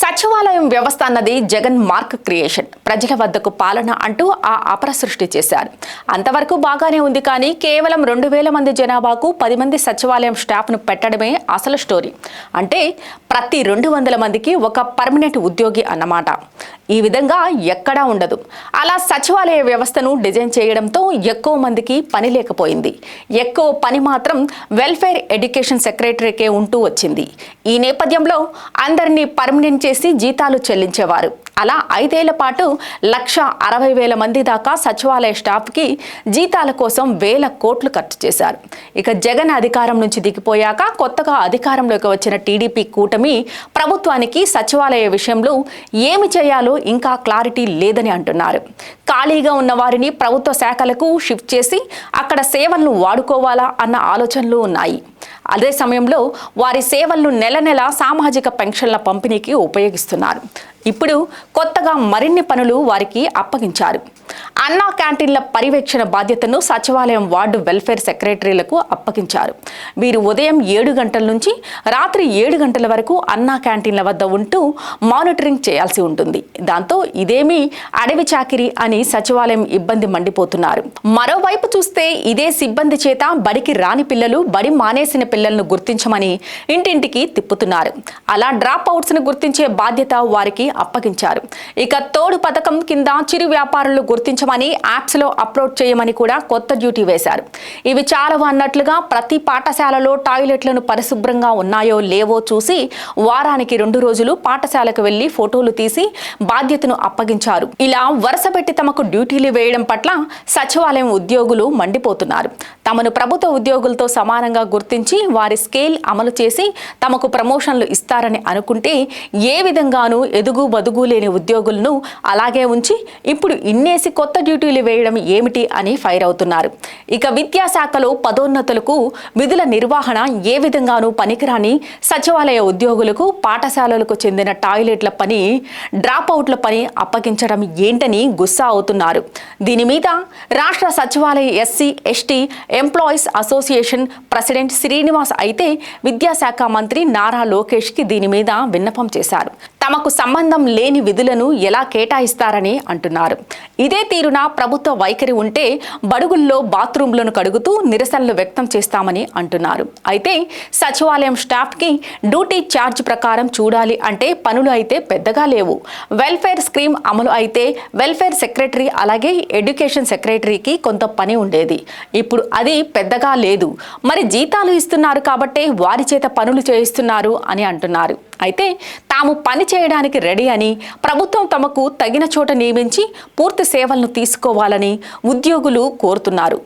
సచివాలయం వ్యవస్థ అన్నది జగన్ మార్క్ క్రియేషన్. ప్రజల వద్దకు పాలన అంటూ ఆ అపర సృష్టి చేశారు. అంతవరకు బాగానే ఉంది కానీ కేవలం రెండు వేల మంది జనాభాకు పది మంది సచివాలయం స్టాఫ్ను పెట్టడమే అసలు స్టోరీ. అంటే ప్రతి రెండు వందల మందికి ఒక పర్మనెంట్ ఉద్యోగి అన్నమాట. ఈ విధంగా ఎక్కడా ఉండదు. అలా సచివాలయ వ్యవస్థను డిజైన్ చేయడంతో ఎక్కువ మందికి పని లేకపోయింది. ఎక్కువ పని మాత్రం వెల్ఫేర్ ఎడ్యుకేషన్ సెక్రటరీకే ఉంటూ వచ్చింది. ఈ నేపథ్యంలో అందరినీ పర్మనెంట్ చేసి జీతాలు చెల్లించేవారు. అలా ఐదేళ్ళ పాటు లక్ష అరవై వేల మంది దాకా సచివాలయ స్టాఫ్కి జీతాల కోసం వేల కోట్లు ఖర్చు చేశారు. ఇక జగన్ అధికారం నుంచి దిగిపోయాక కొత్తగా అధికారంలోకి వచ్చిన టీడీపీ కూటమి ప్రభుత్వానికి సచివాలయ విషయంలో ఏమి చేయాలో ఇంకా క్లారిటీ లేదని అంటున్నారు. ఖాళీగా ఉన్న వారిని ప్రభుత్వ శాఖలకు షిఫ్ట్ చేసి అక్కడ సేవలను వాడుకోవాలా అన్న ఆలోచనలు ఉన్నాయి. అదే సమయంలో వారి సేవలను నెల నెల సామాజిక పెన్షన్ల పంపిణీకి ఉపయోగిస్తున్నారు. ఇప్పుడు కొత్తగా మరిన్ని పనులు వారికి అప్పగించారు. అన్నా క్యాంటీన్ల పర్యవేక్షణ బాధ్యతను సచివాలయం వార్డు వెల్ఫేర్ సెక్రటరీలకు అప్పగించారు. వీరు ఉదయం ఏడు గంటల నుంచి రాత్రి ఏడు గంటల వరకు అన్నా క్యాంటీన్ల వద్ద ఉంటూ మానిటరింగ్ చేయాల్సి ఉంటుంది. దాంతో ఇదేమీ అడవి చాకిరి అని సచివాలయం ఇబ్బంది మండిపోతున్నారు. మరోవైపు చూస్తే ఇదే సిబ్బంది చేత బడికి రాని పిల్లలు బడి మానేసిన పిల్లలను గుర్తించమని ఇంటింటికి తిప్పుతున్నారు. అలా డ్రాప్ అవుట్స్ను గుర్తించే బాధ్యత వారికి అప్పగించారు. ఇక తోడు పథకం కింద చిరు వ్యాపారులు గుర్తించమని యాప్స్ యాప్స్లో అప్లోడ్ చేయమని కూడా కొత్త డ్యూటీ వేశారు. ఇవి చాలవు అన్నట్లుగా ప్రతి పాఠశాలలో టాయిలెట్లను పరిశుభ్రంగా ఉన్నాయో లేవో చూసి వారానికి రెండు రోజులు పాఠశాలకు వెళ్ళి ఫోటోలు తీసి బాధ్యతను అప్పగించారు. ఇలా వరుసపెట్టి తమకు డ్యూటీలు వేయడం పట్ల సచివాలయం ఉద్యోగులు మండిపోతున్నారు. తమను ప్రభుత్వ ఉద్యోగులతో సమానంగా గుర్తించి వారి స్కేల్ అమలు చేసి తమకు ప్రమోషన్లు ఇస్తారని అనుకుంటే ఏ విధంగానూ ఎదుగు బదుగు లేని ఉద్యోగులను అలాగే ఉంచి ఇప్పుడు ఇన్నేసి కొత్త కొత్త డ్యూటీలు వేయడం ఏమిటి అని ఫైర్ అవుతున్నారు. ఇక విద్యాశాఖలో పదోన్నతులకు విధుల నిర్వహణ ఏ విధంగానూ పనికిరాని సచివాలయ ఉద్యోగులకు పాఠశాలలకు చెందిన టాయిలెట్ల పని డ్రాప్ అవుట్ల పని అప్పగించడం ఏంటని గుస్సా అవుతున్నారు. దీని మీద రాష్ట్ర సచివాలయ SC ST employees association president Srinivas అయితే విద్యాశాఖ మంత్రి నారా లోకేష్కి దీని మీద విన్నపం చేశారు. తమకు సంబంధం లేని విధులను ఎలా కేటాయిస్తారని అంటున్నారు. ఇదే తీరున ప్రభుత్వ వైఖరి ఉంటే బడుగుల్లో బాత్రూంలను కడుగుతూ నిరసనలు వ్యక్తం చేస్తామని అంటున్నారు. అయితే సచివాలయం స్టాఫ్కి డ్యూటీ ఛార్జ్ ప్రకారం చూడాలి అంటే పనులు అయితే పెద్దగా లేవు. వెల్ఫేర్ స్కీమ్ అమలు అయితే వెల్ఫేర్ సెక్రటరీ అలాగే ఎడ్యుకేషన్ సెక్రటరీకి కొంత పని ఉండేది. ఇప్పుడు అది పెద్దగా లేదు. మరి జీతాలు ఇస్తున్నారు కాబట్టే వారి చేత పనులు చేయిస్తున్నారు అని అంటున్నారు. అయితే తాము పని చేయడానికి రెడీ అని ప్రభుత్వం తమకు తగిన చోట నియమించి పూర్తి సేవలను తీసుకోవాలని ఉద్యోగులు కోరుతున్నారు.